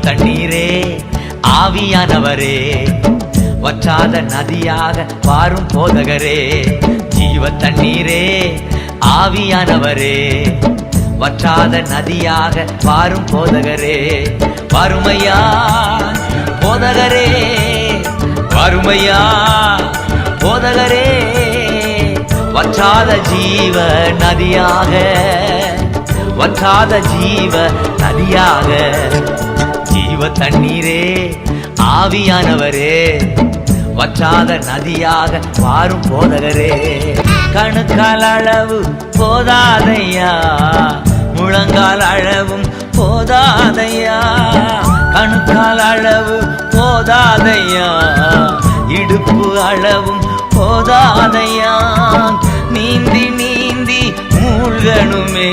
தண்ணீரே ஆவியானவரே. வற்றாத நதியாக வாரும் போதகரே. ஜீவ தண்ணீரே ஆவியானவரே. வற்றாத நதியாக வாரும் போதகரே. வறுமையா போதகரே. வறுமையா போதகரே. வற்றாத ஜீவ நதியாக வற்றாத ஜீவ நதியாக. ஜீவ தண்ணீரே ஆவியானவரே வற்றாத நதியாக வாரும் போதகரே. கணுக்கால் அளவு போதாதையா முழங்கால் அளவும் போதாதையா கணுக்கால் அளவு போதாதையா இடுப்பு அளவும் போதாதையா. நீந்தி நீந்தி மூழ்கணுமே.